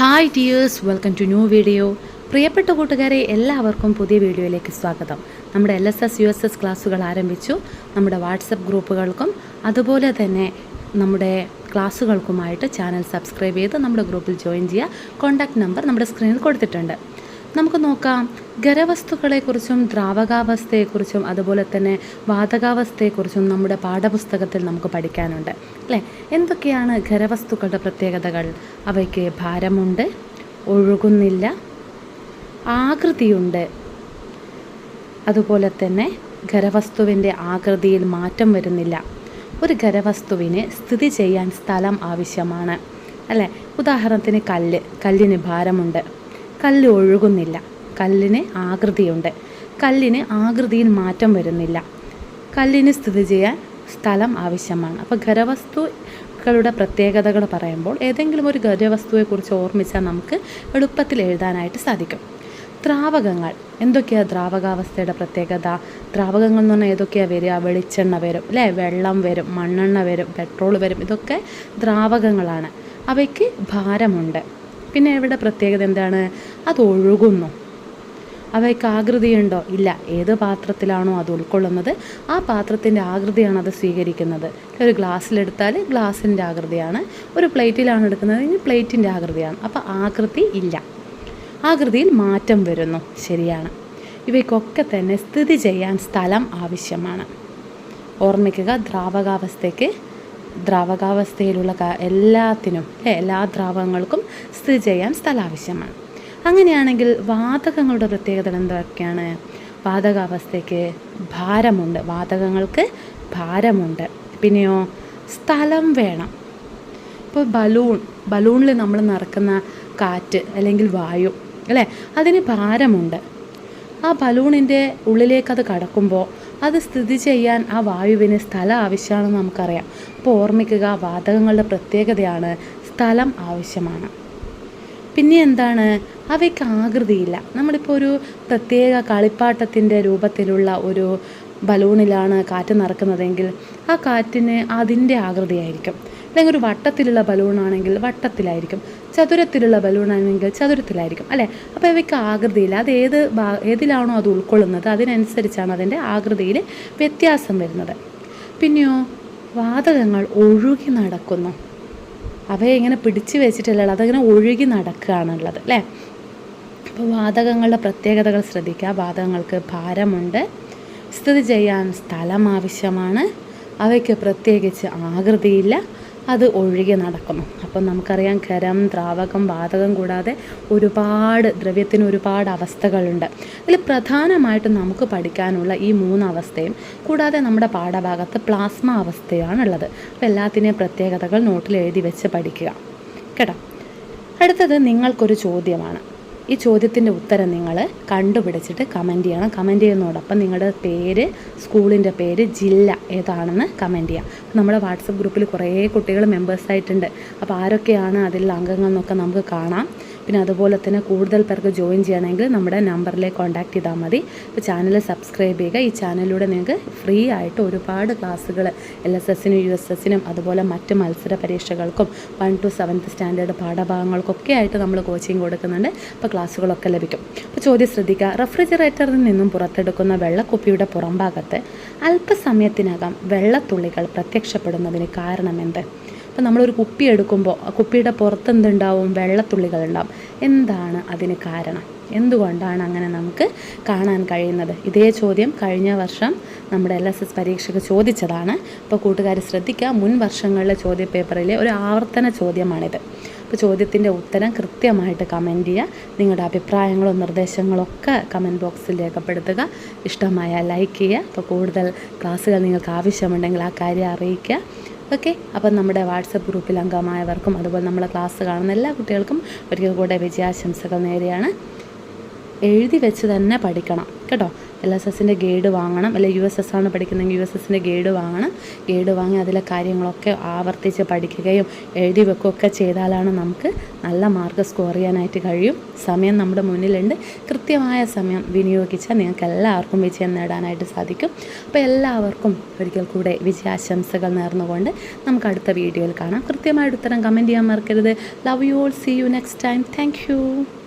Hi dears welcome to new video പ്രിയപ്പെട്ട കൂട്ടുകാരെ എല്ലാവർക്കും പുതിയ വീഡിയോയിലേക്ക് സ്വാഗതം. നമ്മുടെ L S S U S S ക്ലാസ്സുകൾ ആരംഭിച്ചു. നമ്മുടെ വാട്സപ്പ് ഗ്രൂപ്പുകൾക്കും അതുപോലെ തന്നെ നമ്മുടെ ക്ലാസ്സുകൾക്കുമായിട്ട് ചാനൽ സബ്സ്ക്രൈബ് ചെയ്ത് നമ്മുടെ ഗ്രൂപ്പിൽ ജോയിൻ ചെയ്യുക. കോൺടാക്റ്റ് നമ്പർ നമ്മുടെ സ്ക്രീനിൽ കൊടുത്തിട്ടുണ്ട്. നമുക്ക് നോക്കാം. ഖരവസ്തുക്കളെക്കുറിച്ചും ദ്രാവകാവസ്ഥയെക്കുറിച്ചും അതുപോലെ തന്നെ വാതകാവസ്ഥയെക്കുറിച്ചും നമ്മുടെ പാഠപുസ്തകത്തിൽ നമുക്ക് പഠിക്കാനുണ്ട്. അല്ലേ? എന്തൊക്കെയാണ് ഖരവസ്തുക്കളുടെ പ്രത്യേകതകൾ? അവയ്ക്ക് ഭാരമുണ്ട് ഒഴുകുന്നില്ല ആകൃതിയുണ്ട്. അതുപോലെ തന്നെ ഖരവസ്തുവിന്റെ ആകൃതിയിൽ മാറ്റം വരുന്നില്ല. ഒരു ഖരവസ്തുവിന് സ്ഥിതി ചെയ്യാൻ സ്ഥലം ആവശ്യമാണ്. അല്ലേ? ഉദാഹരണത്തിന് കല്ല്. കല്ലിന് ഭാരമുണ്ട്. കല്ല് ഒഴുകുന്നില്ല. കല്ലിന് ആകൃതിയുണ്ട്. കല്ലിന് ആകൃതിയിൽ മാറ്റം വരുന്നില്ല. കല്ലിന് സ്ഥിതി ചെയ്യാൻ സ്ഥലം ആവശ്യമാണ്. അപ്പോൾ ഖരവസ്തുക്കളുടെ പ്രത്യേകതകൾ പറയുമ്പോൾ ഏതെങ്കിലും ഒരു ഖരവസ്തുവെക്കുറിച്ച് ഓർമ്മിച്ചാൽ നമുക്ക് എളുപ്പത്തിൽ എഴുതാനായിട്ട് സാധിക്കും. ദ്രാവകങ്ങൾ. എന്തൊക്കെയാണ് ദ്രാവകാവസ്ഥയുടെ പ്രത്യേകത? ദ്രാവകങ്ങൾ എന്ന് പറഞ്ഞാൽ ഏതൊക്കെയാണ് വരിക? വെളിച്ചെണ്ണ വരും അല്ലേ? വെള്ളം വരും മണ്ണെണ്ണ വരും പെട്രോൾ വരും ഇതൊക്കെ ദ്രാവകങ്ങളാണ്. അവയ്ക്ക് ഭാരമുണ്ട്. പിന്നെ ഇവിടെ പ്രത്യേകത എന്താണ്? അത് ഒഴുകുന്നു. അവയ്ക്ക് ആകൃതിയുണ്ടോ? ഇല്ല. ഏത് പാത്രത്തിലാണോ അത് ഉൾക്കൊള്ളുന്നത്? ആ പാത്രത്തിന്റെ ആകൃതിയാണ് അത് സ്വീകരിക്കുന്നത്. ഒരു ഗ്ലാസ്സിലെടുത്താൽ ഗ്ലാസിന്റെ ആകൃതിയാണ്. ഒരു പ്ലേറ്റിലാണ് എടുക്കുന്നത്. എങ്കിൽ പ്ലേറ്റിന്റെ ആകൃതിയാണ്. അപ്പോൾ ആകൃതി ഇല്ല. ആകൃതിയിൽ മാറ്റം വരുന്നു. ശരിയാണ്. ഇവയ്ക്കൊക്കെ തന്നെ സ്ഥിതി ചെയ്യാൻ സ്ഥലം ആവശ്യമാണ്. ഓർമ്മിക്കുക ദ്രാവകാവസ്ഥയ്ക്ക് ദ്രാവകാവസ്ഥയിലുള്ള എല്ലാത്തിനും എല്ലാ ദ്രാവകങ്ങൾക്കും സ്ഥിതി ചെയ്യാൻ സ്ഥലം ആവശ്യമാണ് അങ്ങനെയാണെങ്കിൽ വാതകങ്ങളുടെ പ്രത്യേകത എന്തൊക്കെയാണ്? വാതകാവസ്ഥയ്ക്ക് ഭാരമുണ്ട്. വാതകങ്ങൾക്ക് ഭാരമുണ്ട്. പിന്നെയോ സ്ഥലം വേണം. ഇപ്പോൾ ബലൂൺ ബലൂണിൽ നമ്മൾ നിറക്കുന്ന കാറ്റ് അല്ലെങ്കിൽ വായു അല്ലേ? അതിന് ഭാരമുണ്ട്. ആ ബലൂണിന്റെ ഉള്ളിലേക്ക് അത് കടക്കുമ്പോൾ അത് സ്ഥിതി ചെയ്യാൻ ആ വായുവിന് സ്ഥലം ആവശ്യമാണെന്ന് നമുക്കറിയാം. അപ്പോൾ ഓർമ്മിക്കുക വാതകങ്ങളുടെ പ്രത്യേകതയാണ് സ്ഥലം ആവശ്യമാണ്. പിന്നെ എന്താണ് അവയ്ക്ക് ആകൃതിയില്ല. നമ്മളിപ്പോൾ ഒരു പ്രത്യേക കളിപ്പാട്ടത്തിന്റെ രൂപത്തിലുള്ള ഒരു ബലൂണിലാണ് കാറ്റ് നടക്കുന്നതെങ്കിൽ ആ കാറ്റിന് അതിന്റെ ആകൃതിയായിരിക്കും. അല്ലെങ്കിൽ ഒരു വട്ടത്തിലുള്ള ബലൂണാണെങ്കിൽ വട്ടത്തിലായിരിക്കും. ചതുരത്തിലുള്ള ബലൂണാണെങ്കിൽ ചതുരത്തിലായിരിക്കും. അല്ലേ? അപ്പോൾ ഇവയ്ക്ക് ആകൃതിയില്ല. അത് ഏത് ഏതിലാണോ അത് ഉൾക്കൊള്ളുന്നത് അതിനനുസരിച്ചാണ് അതിന്റെ ആകൃതിയിൽ വ്യത്യാസം വരുന്നത്. പിന്നെയോ വാതകങ്ങൾ ഒഴുകി നടക്കുന്നു. അവയെ ഇങ്ങനെ പിടിച്ചു വെച്ചിട്ടല്ല അതങ്ങനെ ഒഴുകി നടക്കുകയാണുള്ളത് അല്ലേ? അപ്പോൾ വാതകങ്ങളുടെ പ്രത്യേകതകൾ ശ്രദ്ധിക്കുക. വാതകങ്ങൾക്ക് ഭാരമുണ്ട്. സ്ഥിതി ചെയ്യാൻ സ്ഥലം ആവശ്യമാണ്. അവയ്ക്ക് പ്രത്യേകിച്ച് ആകൃതിയില്ല. അത് ഒഴുകി നടക്കുന്നു. അപ്പം നമുക്കറിയാം ഖരം ദ്രാവകം വാതകം കൂടാതെ ഒരുപാട് ദ്രവ്യത്തിന് ഒരുപാട് അവസ്ഥകളുണ്ട്. അതിൽ പ്രധാനമായിട്ടും നമുക്ക് പഠിക്കാനുള്ള ഈ മൂന്ന് അവസ്ഥയും കൂടാതെ നമ്മുടെ പാഠഭാഗത്ത് പ്ലാസ്മ അവസ്ഥയാണുള്ളത്. അപ്പോൾ എല്ലാത്തിനെയും പ്രത്യേകതകൾ നോട്ടിൽ എഴുതി വെച്ച് പഠിക്കുക. കേട്ടോ? അടുത്തത് നിങ്ങൾക്കൊരു ചോദ്യമാണ്. ഈ ചോദ്യത്തിന്റെ ഉത്തരം നിങ്ങൾ കണ്ടുപിടിച്ചിട്ട് കമന്റ് ചെയ്യണം. കമന്റ് ചെയ്യുന്നതോടൊപ്പം നിങ്ങളുടെ പേര് സ്കൂളിന്റെ പേര് ജില്ല ഏതാണെന്ന് കമന്റ് ചെയ്യാം. നമ്മുടെ വാട്സപ്പ് ഗ്രൂപ്പിൽ കുറേ കുട്ടികൾ മെമ്പേഴ്സായിട്ടുണ്ട് അപ്പോൾ ആരൊക്കെയാണ് അതിൽ അംഗങ്ങൾ എന്നൊക്കെ നമുക്ക് കാണാം. പിന്നെ അതുപോലെ തന്നെ കൂടുതൽ പേർക്ക് ജോയിൻ ചെയ്യണമെങ്കിൽ നമ്മുടെ നമ്പറിലേക്ക് കോൺടാക്ട് ചെയ്താൽ മതി. ഇപ്പോൾ ചാനൽ സബ്സ്ക്രൈബ് ചെയ്യുക. ഈ ചാനലിലൂടെ നിങ്ങൾക്ക് ഫ്രീ ആയിട്ട് ഒരുപാട് ക്ലാസ്സുകൾ എൽ എസ് എസിനും യു എസ് എസിനും അതുപോലെ മറ്റ് മത്സര പരീക്ഷകൾക്കും വൺ ടു സെവൻത്ത് സ്റ്റാൻഡേർഡ് പാഠഭാഗങ്ങൾക്കൊക്കെ ആയിട്ട് നമ്മൾ കോച്ചിങ് കൊടുക്കുന്നുണ്ട്. അപ്പോൾ ക്ലാസ്സുകളൊക്കെ ലഭിക്കും. അപ്പോൾ ചോദ്യം ശ്രദ്ധിക്കുക. റെഫ്രിജറേറ്ററിൽ നിന്നും പുറത്തെടുക്കുന്ന വെള്ളക്കുപ്പിയുടെ പുറംഭാഗത്ത് അല്പസമയത്തിനകം വെള്ളത്തുള്ളികൾ പ്രത്യക്ഷപ്പെടുന്നതിന് കാരണമെന്ത് അപ്പോൾ നമ്മളൊരു കുപ്പി എടുക്കുമ്പോൾ ആ കുപ്പിയുടെ പുറത്ത് എന്തുണ്ടാവും? വെള്ളത്തുള്ളികൾ ഉണ്ടാവും. എന്താണ് അതിന് കാരണം? എന്തുകൊണ്ടാണ് അങ്ങനെ നമുക്ക് കാണാൻ കഴിയുന്നത്? ഇതേ ചോദ്യം കഴിഞ്ഞ വർഷം നമ്മുടെ എൽ എസ് എസ് പരീക്ഷയ്ക്ക് ചോദിച്ചതാണ്. അപ്പോൾ കൂട്ടുകാർ ശ്രദ്ധിക്കുക മുൻ വർഷങ്ങളിലെ ചോദ്യപേപ്പറിലെ ഒരു ആവർത്തന ചോദ്യമാണിത്. അപ്പോൾ ചോദ്യത്തിന്റെ ഉത്തരം കൃത്യമായിട്ട് കമന്റ് ചെയ്യുക. നിങ്ങളുടെ അഭിപ്രായങ്ങളോ നിർദ്ദേശങ്ങളോ ഒക്കെ കമന്റ് ബോക്സിൽ രേഖപ്പെടുത്തുക. ഇഷ്ടമായ ലൈക്ക് ചെയ്യുക. അപ്പോൾ കൂടുതൽ ക്ലാസ്സുകൾ നിങ്ങൾക്ക് ആവശ്യമുണ്ടെങ്കിൽ ആ കാര്യം അറിയിക്കുക. ഓക്കെ? അപ്പം നമ്മുടെ വാട്സപ്പ് ഗ്രൂപ്പിൽ അംഗമായവർക്കും അതുപോലെ നമ്മളെ ക്ലാസ് കാണുന്ന എല്ലാ കുട്ടികൾക്കും ഒരിക്കൽ കൂടെ വിജയാശംസകൾ നേരെയാണ്. എഴുതി വെച്ച് തന്നെ പഠിക്കണം. കേട്ടോ? എൽ എസ് എസിന്റെ ഗൈഡ് വാങ്ങണം. അല്ലെങ്കിൽ യു എസ് എസ് ആണ് പഠിക്കുന്നതെങ്കിൽ യു എസ് എസിന്റെ ഗൈഡ് വാങ്ങണം. ഗൈഡ് വാങ്ങി അതിലെ കാര്യങ്ങളൊക്കെ ആവർത്തിച്ച് പഠിക്കുകയും എഴുതി വെക്കുകയൊക്കെ ചെയ്താലാണ് നമുക്ക് നല്ല മാർക്ക് സ്കോർ ചെയ്യാനായിട്ട് കഴിയും. സമയം നമ്മുടെ മുന്നിലുണ്ട്. കൃത്യമായ സമയം വിനിയോഗിച്ചാൽ നിങ്ങൾക്ക് എല്ലാവർക്കും വിജയം നേടാനായിട്ട് സാധിക്കും. അപ്പോൾ എല്ലാവർക്കും ഒരിക്കൽ കൂടെ വിജയാശംസകൾ നേർന്നുകൊണ്ട് നമുക്ക് അടുത്ത വീഡിയോയിൽ കാണാം. കൃത്യമായിട്ട് ഉത്തരം കമന്റ് ചെയ്യാൻ മറക്കരുത്. Love you all see you next time thank